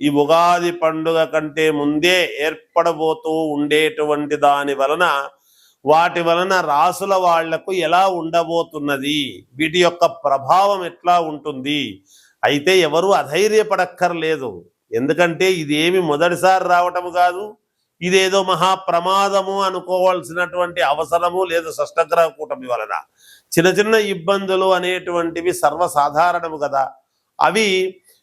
ఈ ఉగాది పండుగ కంటే ముందే ఏర్పడబోతూ ఉండేటువంటి దాని వలన వాటి వలన రాసుల వాళ్ళకు ఎలా ఉండబోతున్నది? వీటి యొక్క ప్రభావం ఎట్లా ఉంటుంది? అయితే ఎవరు అధైర్యపడక్కర్లేదు. ఎందుకంటే ఇదేమి మొదటిసారి రావటం కాదు ఇదేదో మహా ప్రమాదము అనుకోవాల్సినటువంటి అవసరము లేదు షష్టగ్రహ కూటమి వలన. చిన్న చిన్న ఇబ్బందులు అనేటువంటివి సర్వసాధారణము కదా. అవి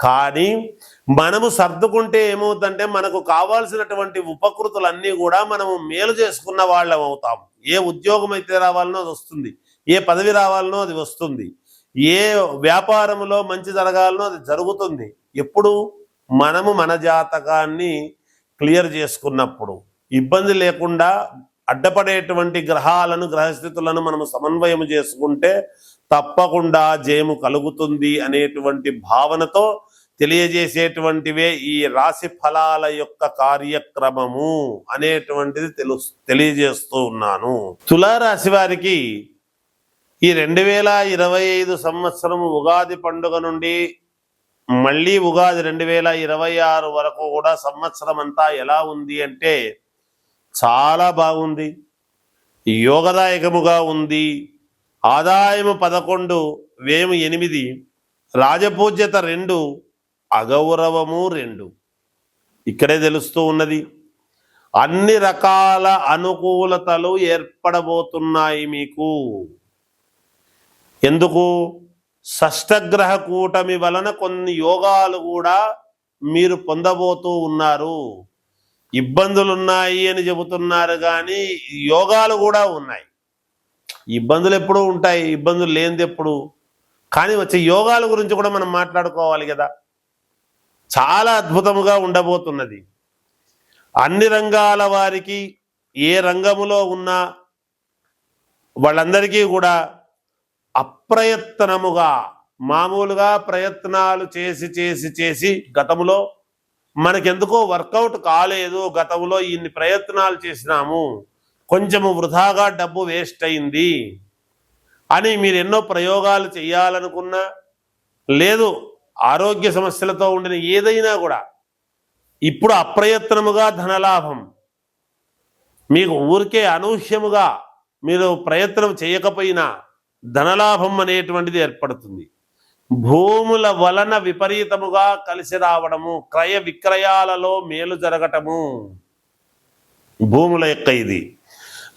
కానీ మనము సర్దుకుంటే ఏమవుతుందంటే మనకు కావాల్సినటువంటి ఉపకృతులన్నీ కూడా మనము మేలు చేసుకున్న వాళ్ళం అవుతాం. ఏ ఉద్యోగం అయితే రావాలనో అది వస్తుంది. ఏ పదవి రావాలనో అది వస్తుంది. ఏ వ్యాపారంలో మంచి జరగాలనో అది జరుగుతుంది. ఎప్పుడు? మనము మన జాతకాన్ని క్లియర్ చేసుకున్నప్పుడు. ఇబ్బంది లేకుండా అడ్డపడేటువంటి గ్రహాలను గ్రహస్థితులను మనము సమన్వయం చేసుకుంటే తప్పకుండా జయము కలుగుతుంది అనేటువంటి భావనతో తెలియజేసేటువంటివే ఈ రాశి ఫలాల యొక్క కార్యక్రమము అనేటువంటిది తెలు తెలియజేస్తూ ఉన్నాను. తులారాశి వారికి ఈ రెండు వేల ఇరవై ఐదు సంవత్సరం ఉగాది పండుగ నుండి మళ్ళీ ఉగాది రెండు వేల ఇరవై ఆరు వరకు కూడా సంవత్సరం అంతా ఎలా ఉంది అంటే చాలా బాగుంది. యోగదాయకముగా ఉంది. ఆదాయము పదకొండు వేము ఎనిమిది రాజపూజ్యత రెండు అగౌరవము రెండు. ఇక్కడే తెలుస్తూ ఉన్నది అన్ని రకాల అనుకూలతలు ఏర్పడబోతున్నాయి మీకు. ఎందుకు? షష్టగ్రహ కూటమి వలన కొన్ని యోగాలు కూడా మీరు పొందబోతూ ఉన్నారు. ఇబ్బందులు ఉన్నాయి అని చెబుతున్నారు కానీ యోగాలు కూడా ఉన్నాయి. ఇబ్బందులు ఎప్పుడూ ఉంటాయి ఇబ్బందులు లేనిది ఎప్పుడు. కానీ వచ్చే యోగాల గురించి కూడా మనం మాట్లాడుకోవాలి కదా. చాలా అద్భుతముగా ఉండబోతున్నది. అన్ని రంగాల వారికి ఏ రంగములో ఉన్నా వాళ్ళందరికీ కూడా అప్రయత్నముగా మామూలుగా ప్రయత్నాలు చేసి చేసి చేసి గతంలో మనకెందుకో వర్కౌట్ కాలేదు. గతంలో ఇన్ని ప్రయత్నాలు చేసినాము. కొంచెము వృధాగా డబ్బు వేస్ట్ అయింది అని మీరు ఎన్నో ప్రయోగాలు చేయాలనుకున్నా లేదు ఆరోగ్య సమస్యలతో ఉండిన ఏదైనా కూడా ఇప్పుడు అప్రయత్నముగా ధనలాభం. మీకు ఊరికే అనూహ్యముగా మీరు ప్రయత్నం చేయకపోయినా ధనలాభం అనేటువంటిది ఏర్పడుతుంది. భూముల వలన విపరీతముగా కలిసి రావడము క్రయ విక్రయాలలో మేలు జరగటము. భూముల యొక్క ఇది.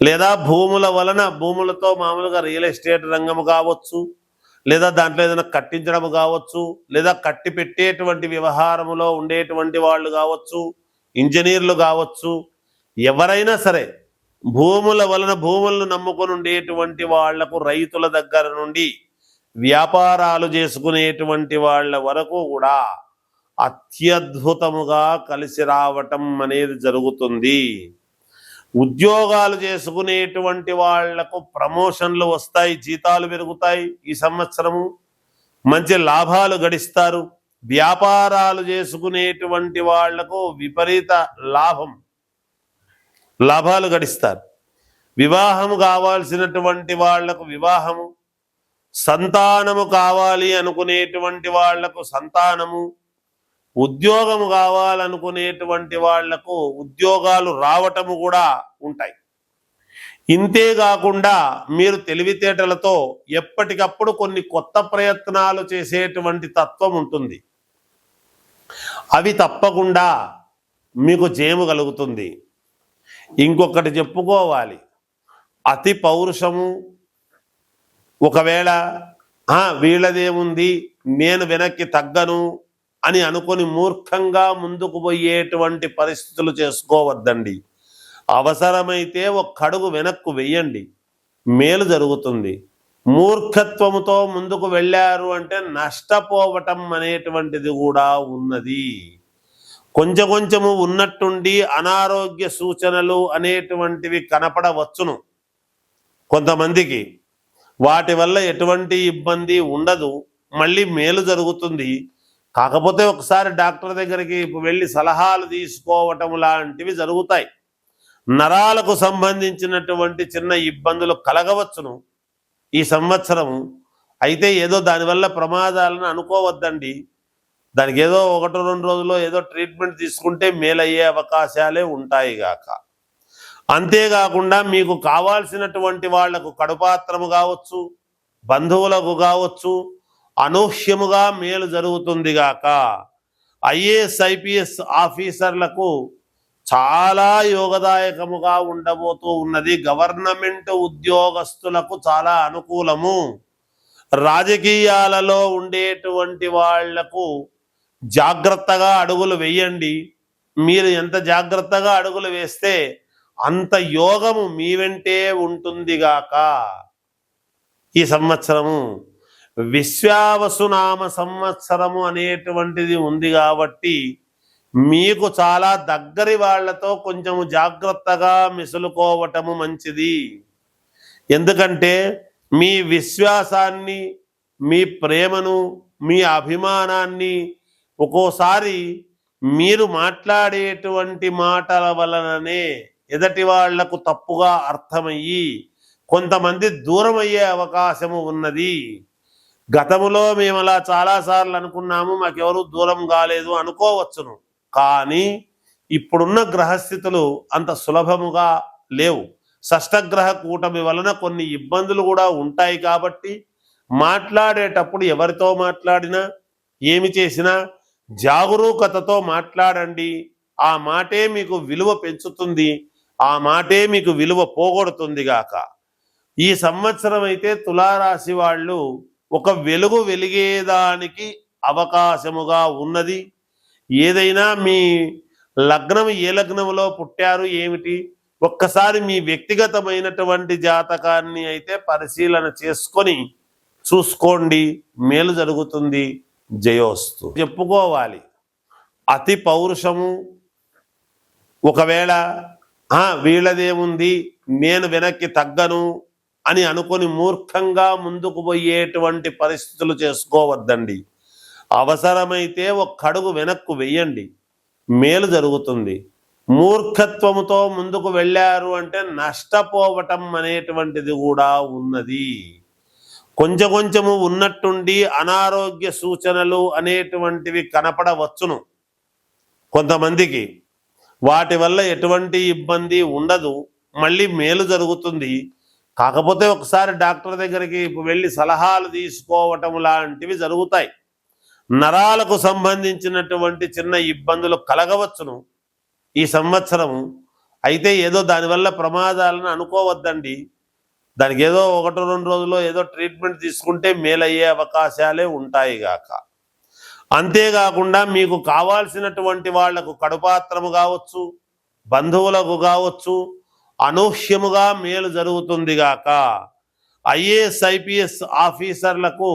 లేదా భూముల వలన భూములతో మామూలుగా రియల్ ఎస్టేట్ రంగము కావచ్చు లేదా దాంట్లో ఏదైనా కట్టించడం కావచ్చు లేదా కట్టి పెట్టేటువంటి వ్యవహారములో ఉండేటువంటి వాళ్ళు కావచ్చు ఇంజనీర్లు కావచ్చు ఎవరైనా సరే భూముల వలన భూములను నమ్ముకొని ఉండేటువంటి వాళ్ళకు రైతుల దగ్గర నుండి వ్యాపారాలు చేసుకునేటువంటి వాళ్ళ వరకు కూడా అత్యద్భుతముగా కలిసి రావటం అనేది జరుగుతుంది. ఉద్యోగాలు చేసుకునేటువంటి వాళ్ళకు ప్రమోషన్లు వస్తాయి జీతాలు పెరుగుతాయి ఈ సంవత్సరము. మంచి లాభాలు గడిస్తారు. వ్యాపారాలు చేసుకునేటువంటి వాళ్ళకు విపరీత లాభం. లాభాలు గడిస్తారు. వివాహము కావాల్సినటువంటి వాళ్ళకు వివాహము. సంతానము కావాలి అనుకునేటువంటి వాళ్ళకు సంతానము. ఉద్యోగము కావాలనుకునేటువంటి వాళ్ళకు ఉద్యోగాలు రావటము కూడా ఉంటాయి. ఇంతేకాకుండా మీరు తెలివితేటలతో ఎప్పటికప్పుడు కొన్ని కొత్త ప్రయత్నాలు చేసేటువంటి తత్వం ఉంటుంది. అవి తప్పకుండా మీకు జయము కలుగుతుంది. ఇంకొకటి చెప్పుకోవాలి. అతి పౌరుషము ఒకవేళ వీళ్ళదేముంది నేను వెనక్కి తగ్గను అని అనుకొని మూర్ఖంగా ముందుకు పోయేటువంటి పరిస్థితులు చేసుకోవద్దండి. అవసరమైతే ఒక్కడుగు వెనక్కు వెయ్యండి. మేలు జరుగుతుంది. మూర్ఖత్వముతో ముందుకు వెళ్ళారు అంటే నష్టపోవటం అనేటువంటిది కూడా ఉన్నది. కొంచెం కొంచెము ఉన్నట్టుండి అనారోగ్య సూచనలు అనేటువంటివి కనపడవచ్చును. కొంతమందికి వాటి వల్ల ఎటువంటి ఇబ్బంది ఉండదు. మళ్ళీ మేలు జరుగుతుంది. కాకపోతే ఒకసారి డాక్టర్ దగ్గరికి వెళ్ళి సలహాలు తీసుకోవటం లాంటివి జరుగుతాయి. నరాలకు సంబంధించినటువంటి చిన్న ఇబ్బందులు కలగవచ్చును. ఈ సంవత్సరము అయితే ఏదో దానివల్ల ప్రమాదాలను అనుకోవద్దండి. దానికి ఏదో ఒకటో రెండు రోజుల్లో ఏదో ట్రీట్మెంట్ తీసుకుంటే మేలయ్యే అవకాశాలే ఉంటాయి గాక. అంతేకాకుండా మీకు కావాల్సినటువంటి వాళ్ళకు కడుపాత్రము కావచ్చు బంధువులకు కావచ్చు అనూహ్యముగా మేలు జరుగుతుంది గాక. ఐఏఎస్ ఐపీఎస్ ఆఫీసర్లకు చాలా యోగదాయకముగా ఉండబోతూ ఉన్నది. గవర్నమెంట్ ఉద్యోగస్తులకు చాలా అనుకూలము. రాజకీయాలలో ఉండేటువంటి వాళ్ళకు జాగ్రత్తగా అడుగులు వేయండి. మీరు ఎంత జాగ్రత్తగా అడుగులు వేస్తే అంత యోగము మీ వెంటే ఉంటుందిగాక ఈ సంవత్సరము విశ్వావసునామ సంవత్సరము అనేటువంటిది ఉంది కాబట్టి మీకు చాలా దగ్గరి వాళ్ళతో కొంచెము జాగ్రత్తగా మిసులుకోవటము మంచిది. ఎందుకంటే మీ విశ్వాసాన్ని మీ ప్రేమను మీ అభిమానాన్ని ఒక్కోసారి మీరు మాట్లాడేటువంటి మాటల వలననే ఎదటి వాళ్ళకు తప్పుగా అర్థమయ్యి కొంతమంది దూరమయ్యే అవకాశము ఉన్నది. గతములో మేము అలా చాలాసార్లు అనుకున్నాము మాకెవరు దూరం కాలేదు అనుకోవచ్చును. కానీ ఇప్పుడున్న గ్రహస్థితులు అంత సులభముగా లేవు. షష్టగ్రహ కూటమి వలన కొన్ని ఇబ్బందులు కూడా ఉంటాయి కాబట్టి మాట్లాడేటప్పుడు ఎవరితో మాట్లాడినా ఏమి చేసినా జాగరూకతతో మాట్లాడండి. ఆ మాటే మీకు విలువ పెంచుతుంది ఆ మాటే మీకు విలువ పోగొడుతుంది గాక. ఈ సంవత్సరం అయితే తులారాశి వాళ్ళు ఒక వెలుగు వెలిగేదానికి అవకాశముగా ఉన్నది. ఏదైనా మీ లగ్నం ఏ లగ్నంలో పుట్టారు ఏమిటి? ఒక్కసారి మీ వ్యక్తిగతమైనటువంటి జాతకాన్ని అయితే పరిశీలన చేసుకొని చూసుకోండి. మేలు జరుగుతుంది. జయోస్తు. చెప్పుకోవాలి. అతి పౌరుషము. ఒకవేళ వీళ్ళదేముంది? నేను వెనక్కి తగ్గను. అని అనుకొని మూర్ఖంగా ముందుకు పోయేటువంటి పరిస్థితులు చేసుకోవద్దండి. అవసరమైతే ఒక్కడుగు వెనక్కు వెయ్యండి. మేలు జరుగుతుంది. మూర్ఖత్వముతో ముందుకు వెళ్ళారు అంటే నష్టపోవటం అనేటువంటిది కూడా ఉన్నది. కొంచెం కొంచెము ఉన్నట్టుండి అనారోగ్య సూచనలు అనేటువంటివి కనపడవచ్చును కొంతమందికి. వాటి వల్ల ఎటువంటి ఇబ్బంది ఉండదు. మళ్ళీ మేలు జరుగుతుంది. కాకపోతే ఒకసారి డాక్టర్ దగ్గరికి వెళ్ళి సలహాలు తీసుకోవటం లాంటివి జరుగుతాయి. నరాలకు సంబంధించినటువంటి చిన్న ఇబ్బందులు కలగవచ్చును. ఈ సంవత్సరము అయితే ఏదో దానివల్ల ప్రమాదాలను అనుకోవద్దండి. దానికి ఏదో ఒకటి రెండు రోజుల్లో ఏదో ట్రీట్మెంట్ తీసుకుంటే మేలయ్యే అవకాశాలే ఉంటాయి గాక. అంతేకాకుండా మీకు కావాల్సినటువంటి వాళ్ళకు కడుపాత్రము కావచ్చు బంధువులకు కావచ్చు అనూహ్యముగా మేలు జరుగుతుంది గాక. ఐఏఎస్ ఐపీఎస్ ఆఫీసర్లకు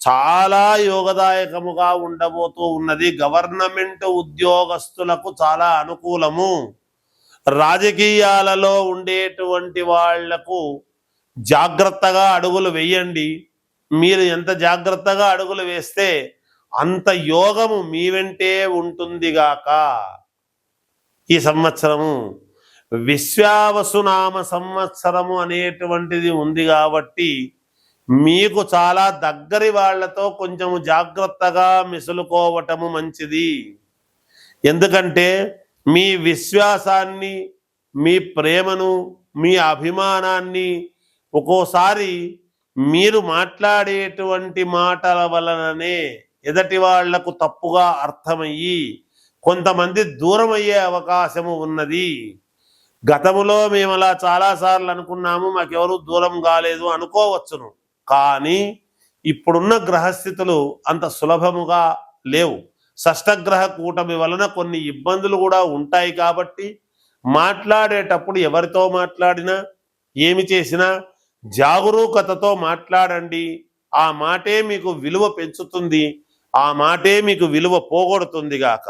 చాలా యోగదాయకముగా ఉండబోతూ ఉన్నది. గవర్నమెంట్ ఉద్యోగస్తులకు చాలా అనుకూలము. రాజకీయాలలో ఉండేటువంటి వాళ్ళకు జాగ్రత్తగా అడుగులు వేయండి. మీరు ఎంత జాగ్రత్తగా అడుగులు వేస్తే అంత యోగము మీ వెంటే ఉంటుందిగాక ఈ సంవత్సరము విశ్వావసునామ సంవత్సరము అనేటువంటిది ఉంది కాబట్టి మీకు చాలా దగ్గరి వాళ్ళతో కొంచెము జాగ్రత్తగా మిసులుకోవటము మంచిది. ఎందుకంటే మీ విశ్వాసాన్ని మీ ప్రేమను మీ అభిమానాన్ని ఒక్కోసారి మీరు మాట్లాడేటువంటి మాటల వలననే ఎదటి వాళ్ళకు తప్పుగా అర్థమయ్యి కొంతమంది దూరం అయ్యే అవకాశము ఉన్నది. గతములో మేము అలా చాలాసార్లు అనుకున్నాము మాకెవరు దూరం కాలేదు అనుకోవచ్చును. కానీ ఇప్పుడున్న గ్రహస్థితులు అంత సులభముగా లేవు. షష్టగ్రహ కూటమి వలన కొన్ని ఇబ్బందులు కూడా ఉంటాయి కాబట్టి మాట్లాడేటప్పుడు ఎవరితో మాట్లాడినా ఏమి చేసినా జాగరూకతతో మాట్లాడండి. ఆ మాటే మీకు విలువ పెంచుతుంది ఆ మాటే మీకు విలువ పోగొడుతుంది గాక.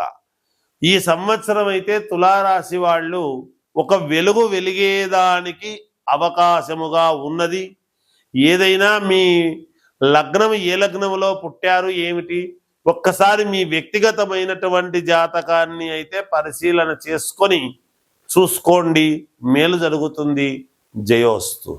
ఈ సంవత్సరం అయితే తులారాశి వాళ్ళు ఒక వెలుగు వెలిగేదానికి అవకాశముగా ఉన్నది. ఏదైనా మీ లగ్నం ఏ లగ్నములో పుట్టారు ఏమిటి? ఒక్కసారి మీ వ్యక్తిగతమైనటువంటి జాతకాన్ని అయితే పరిశీలన చేసుకొని చూసుకోండి. మేలు జరుగుతుంది. జయోస్తు.